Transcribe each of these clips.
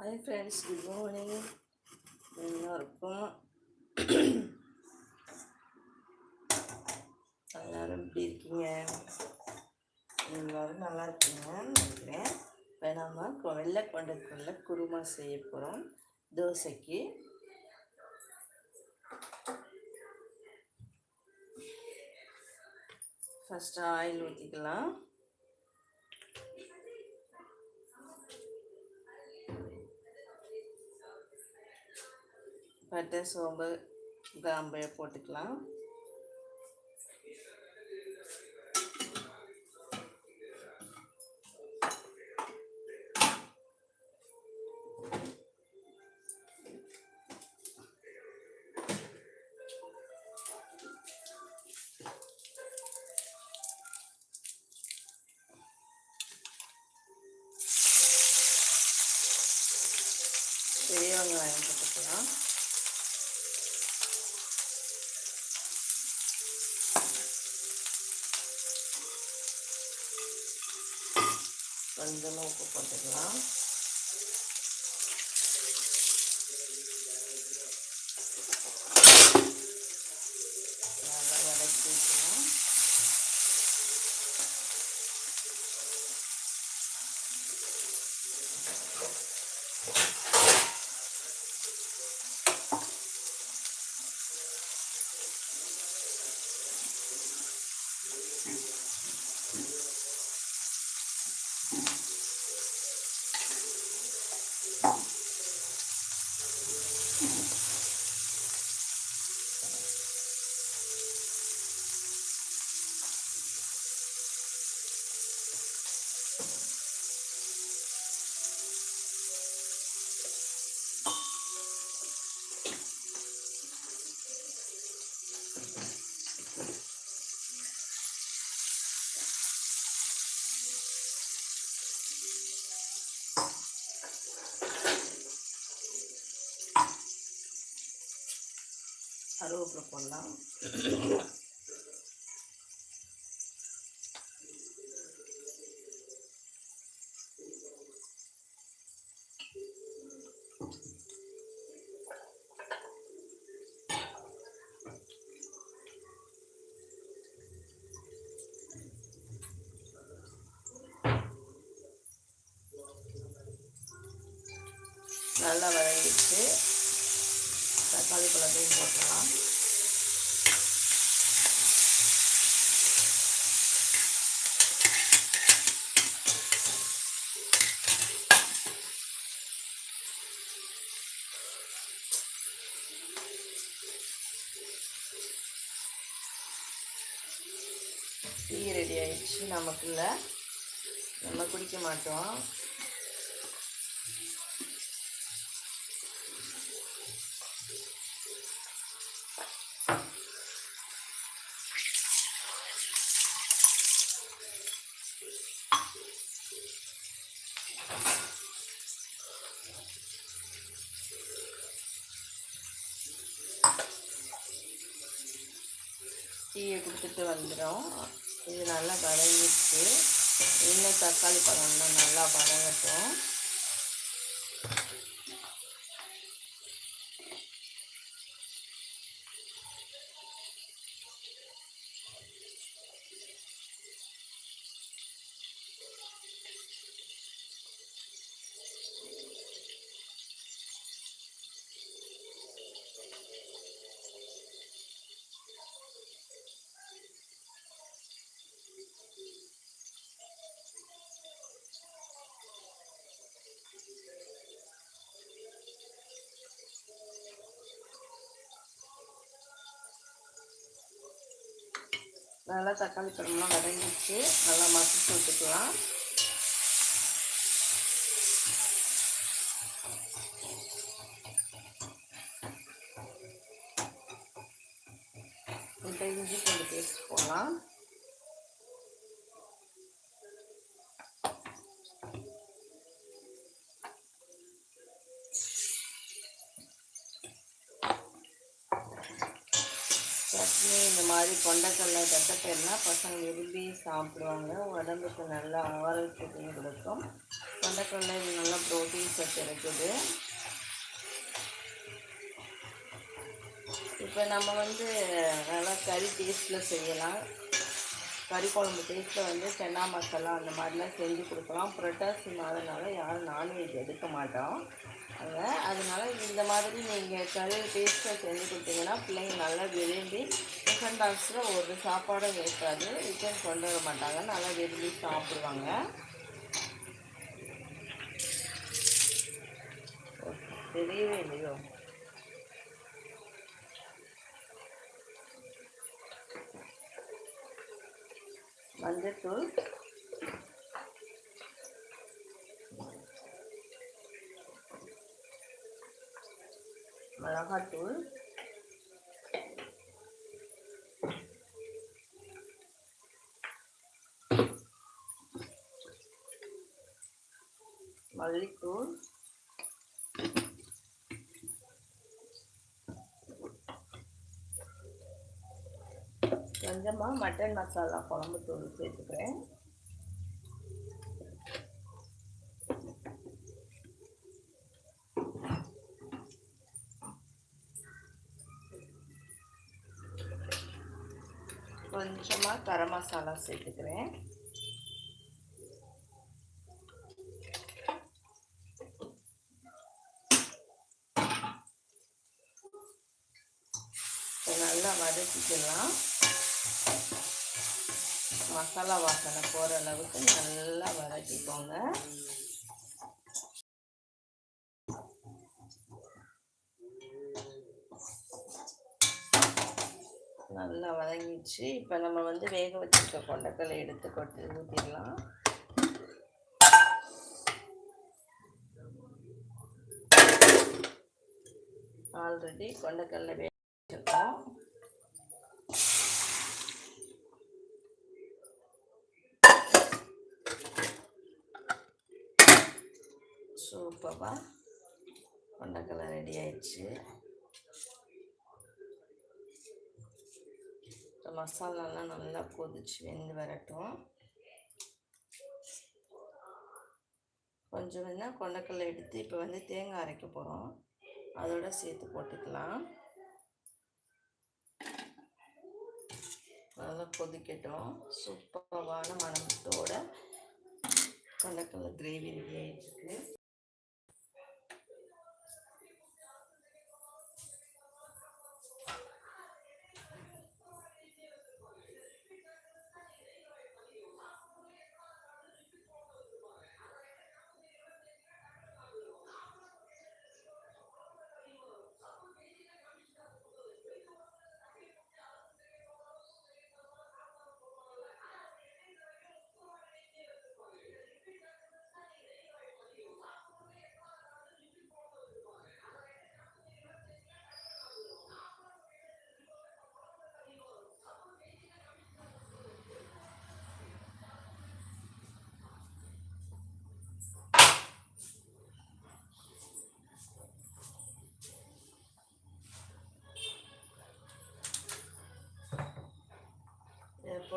Hi friends good morning எல்லாருக்கும் எல்லாரும் எப்படி இருக்கீங்க எல்லோரும் நல்லா இருக்கீங்க நினைக்கிறேன் இப்போ நம்ம வெள்ளை கொண்டக்குள்ள குருமா செய்ய போகிறோம் தோசைக்கு ஃபஸ்ட்டு ஆயில் ஊற்றிக்கலாம் பட்டை சோம்பு கிராம்பு போட்டுக்கலாம். பெரிய வெங்காயம் போட்டுக்கலாம். கொஞ்சமாக உப்பு போட்டுக்கலாம். கருவேப்பிலை போடலாம். நல்லா வதங்கிடுச்சு. தக்காளி பழத்தையும் போட்டுடலாம் டீ ரெடி ஆயிடுச்சு. நமக்குள்ள நம்ம குடிக்க மாட்டோம். டீயை வந்துடும் இது நல்லா வதங்கிடுச்சு. இன்னும் தக்காளி பழம்லாம் நல்லா வதங்கட்டும். நல்லா தக்காளி பழம்லாம் வதங்கிடுச்சு. நல்லா மசிச்சு விட்டுக்கலாம். இப்போ இஞ்சி கொண்டு பேஸ்ட் போடலாம். சட்னி இந்த மாதிரி கொண்டக்கடலை தட்டைப்பயிர்னா பசங்க விரும்பி சாப்பிடுவாங்க. உடம்புக்கு நல்லா ஆரோக்கியத்தையும் கொடுக்கும். கொண்டக்கடலை இது நல்லா ப்ரோட்டீன் சத்து இருக்குது. இப்போ நம்ம வந்து நல்லா கறி டேஸ்ட்டில் செய்யலாம். கறி குழம்பு டேஸ்ட்டில் வந்து சென்னா மசாலா அந்த மாதிரிலாம் செஞ்சு கொடுக்கலாம். புரட்டாசி மாதனால யாரும் நான்வெஜ் எடுக்க மாட்டோம். அதனால் இந்த மாதிரி நீங்கள் கறி டேஸ்ட்டாக செஞ்சு கொடுத்தீங்கன்னா பிள்ளைங்க நல்லா விரும்பி டிஃபன் பாக்ஸில் ஒரு சாப்பாடும் இருக்காது ரிட்டர்ன் கொண்டு வர மாட்டாங்க. நல்லா விரும்பி சாப்பிடுவாங்க. தெரியவே இல்லையோ? மஞ்சத்தூள் மிளகாத்தூள். மல்லித்தூள். கொஞ்சமாக மட்டன் மசாலா குழம்பு தூள் சேர்த்துக்கிறேன். கொஞ்சமாக கரம் மசாலா சேர்த்துக்கிறேன். நல்லா வதக்கிக்கலாம். மசாலா வாசனை போகிற அளவுக்கு நல்லா வதக்கிக்கோங்க. நல்லா வதங்கிடுச்சு. இப்போ நம்ம வந்து வேக வச்சிருக்க கொண்டக்கடலை எடுத்து கொட்டி ஊற்றிடலாம் ஆல்ரெடி கொண்டக்கடலை வேக வச்சிருக்கோம். சூப்பராக கொண்டக்கடலை ரெடி ஆயிடுச்சு. இந்த மசாலாலாம் நல்லா கொதிச்சு வெந்து வரட்டும். கொஞ்சம் வேணால் கொண்டக்கடலை எடுத்து இப்போ வந்து தேங்காய் அரைக்க போகிறோம் அதோட சேர்த்து போட்டுக்கலாம். நல்லா கொதிக்கட்டும். சூப்பரான மணத்தோட கொண்டக்கடலை கிரேவி ரெடி ஆகிட்டுருக்கு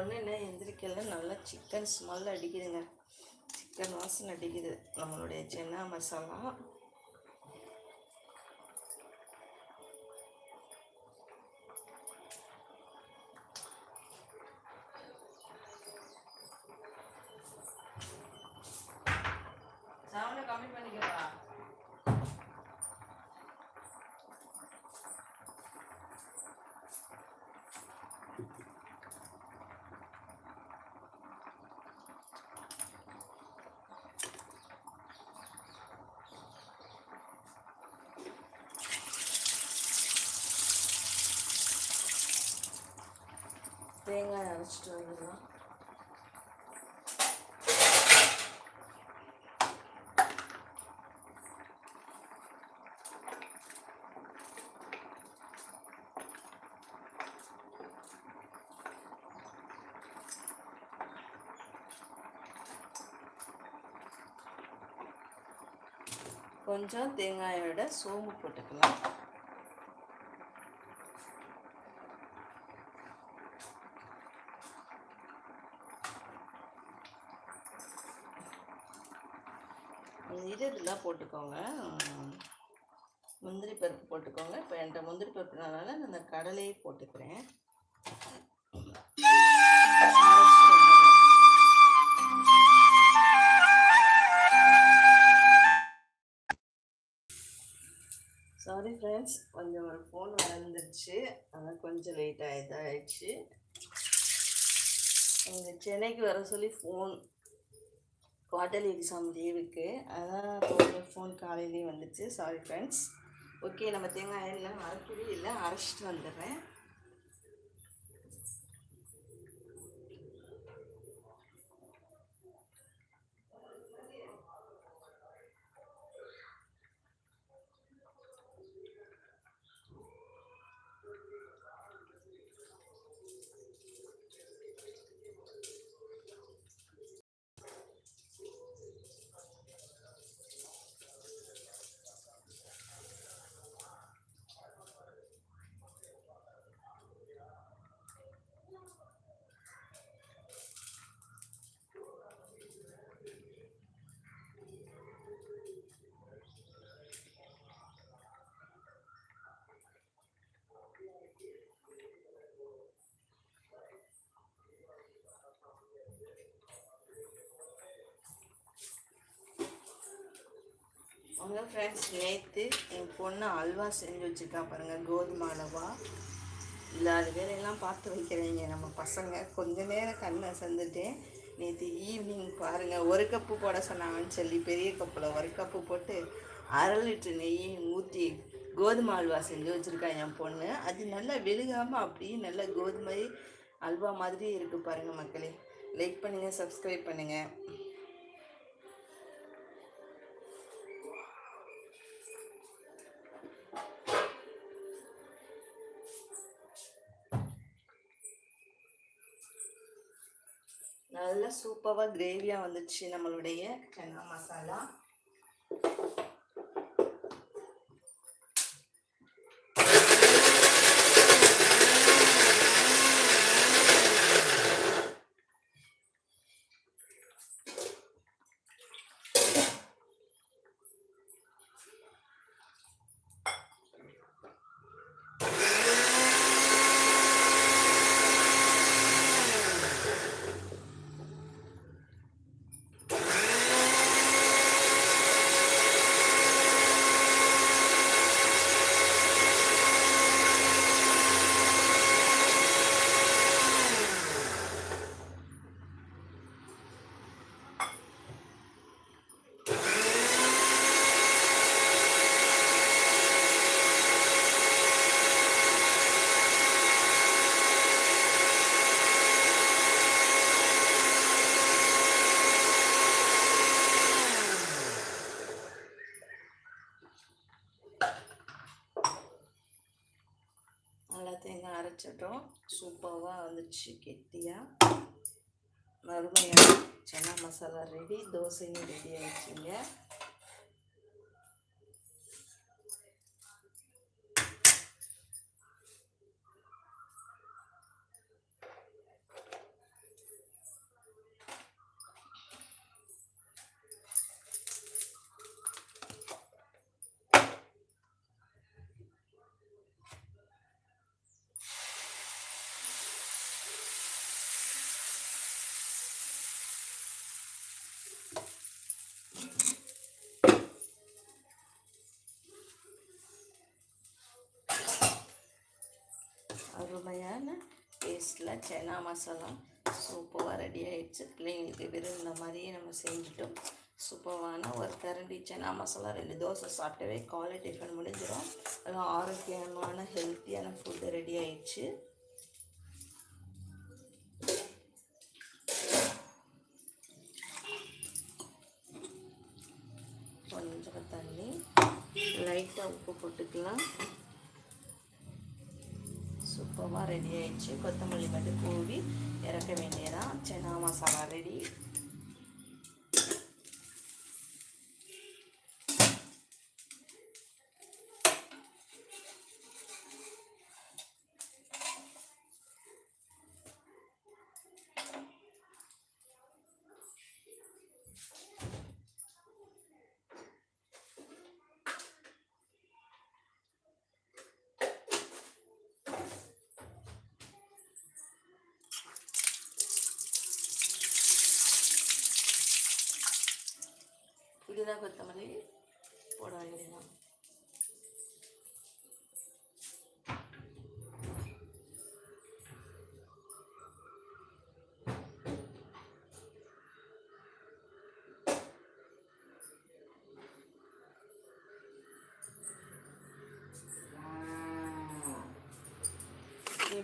உடனே பொண்ணு என்ன எந்திரிக்கல நல்லா சிக்கன் ஸ்மெல் அடிக்குதுங்க. சிக்கன் வாசனை அடிக்குது. நம்மளுடைய சென்னா மசாலா. தேங்காய் அரைச்சிட்டு வந்துடலாம் கொஞ்சம் தேங்காயோட சோம்பு போட்டுக்கலாம் இது இருந்தால் போட்டுக்கோங்க உம், முந்திரி பருப்பு போட்டுக்கோங்க. இப்போ என்கிட்ட முந்திரி பருப்புனால நான் இந்த கடலையை போட்டுக்கிறேன். சாரி ஃப்ரெண்ட்ஸ் கொஞ்சம் ஒரு ஃபோன் வளர்ந்துருச்சு. ஆனால் கொஞ்சம் லேட் ஆகிட்டு ஆயிடுச்சு எங்கள் சென்னைக்கு வர சொல்லி ஃபோன் குவார்டர்லி எக்ஸாம் லீவுக்கு அதான் கொஞ்சம் ஃபோன் காலையிலேயே வந்துச்சு. சாரி ஃப்ரெண்ட்ஸ் ஓகே நம்ம தேங்காய் எண்ணெய் அரைக்கவே இல்லை. அரைச்சிட்டு வந்துடுறேன். ஃப்ரெண்ட்ஸ் நேற்று என் பொண்ணு அல்வா செஞ்சு வச்சுருக்கா பாருங்கள் கோதுமை அல்வா. இல்லாத வேலையெல்லாம் பார்த்து வைக்கிறீங்க நம்ம பசங்க. கொஞ்ச நேரம் கண்ணை சந்துட்டேன் நேற்று ஈவினிங் பாருங்கள் ஒரு கப்பு போட சொன்னாங்கன்னு சொல்லி பெரிய கப்பில் ஒரு கப்பு போட்டு அரை லிட்டர் நெய் ஊற்றி கோதுமை அல்வா செஞ்சு வச்சுருக்கா என் பொண்ணு. அது நல்லா வெளுகாமல் அப்படியே நல்ல கோதுமை அல்வா மாதிரி இருக்குது பாருங்கள் மக்களே. லைக் பண்ணுங்கள் சப்ஸ்கிரைப் பண்ணுங்கள் சூப்பராக கிரேவியாக வந்துச்சு நம்மளுடைய சன்னா மசாலா நல்லா தேங்காய் அரைச்சிட்டோம். சூப்பராக வந்துச்சு கெட்டியாக மறுமையாக சன்னா மசாலா ரெடி தோசையும் ரெடி ஆகிடுச்சிங்க டேஸ்ட்டில் சனா மசாலா சூப்பராக ரெடி ஆகிடுச்சு பிள்ளைங்களுக்கு வெறும் இந்த மாதிரியே நம்ம செஞ்சுட்டோம். சூப்பரான ஒரு கரண்டி சனா மசாலா ரெண்டு தோசை சாப்பிட்டவே காலை டிஃபன் முடிஞ்சிடும். அதெல்லாம் ஆரோக்கியமான ஹெல்த்தியான ஃபுட்டு ரெடி ஆயிடுச்சு. கொஞ்சம் தண்ணி லைட்டாக உப்பு போட்டுக்கலாம். சூப்பராக ரெடி ஆயிடுச்சு. கொத்தமல்லி மட்டும் கூவி இறக்க வேண்டியதான் சென்னா மசாலா ரெடி புதினா கொத்தமல்லி போட வேண்டியதுதான்.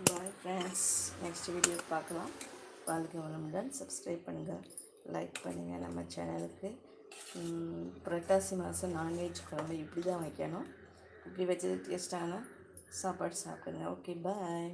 பாய் ஃப்ரெண்ட்ஸ் நெக்ஸ்ட் வீடியோ பார்க்கலாம். வாழ்க்கை வளமுடன். சப்ஸ்கிரைப் பண்ணுங்கள் லைக் பண்ணுங்கள் நம்ம சேனலுக்கு புரட்டாசி மாதம் நான்வெஜ் குழம்பு இப்படி தான் வைக்கணும். இப்படி வச்சது டேஸ்ட்டான சாப்பாடு சாப்பிடுங்க. Okay bye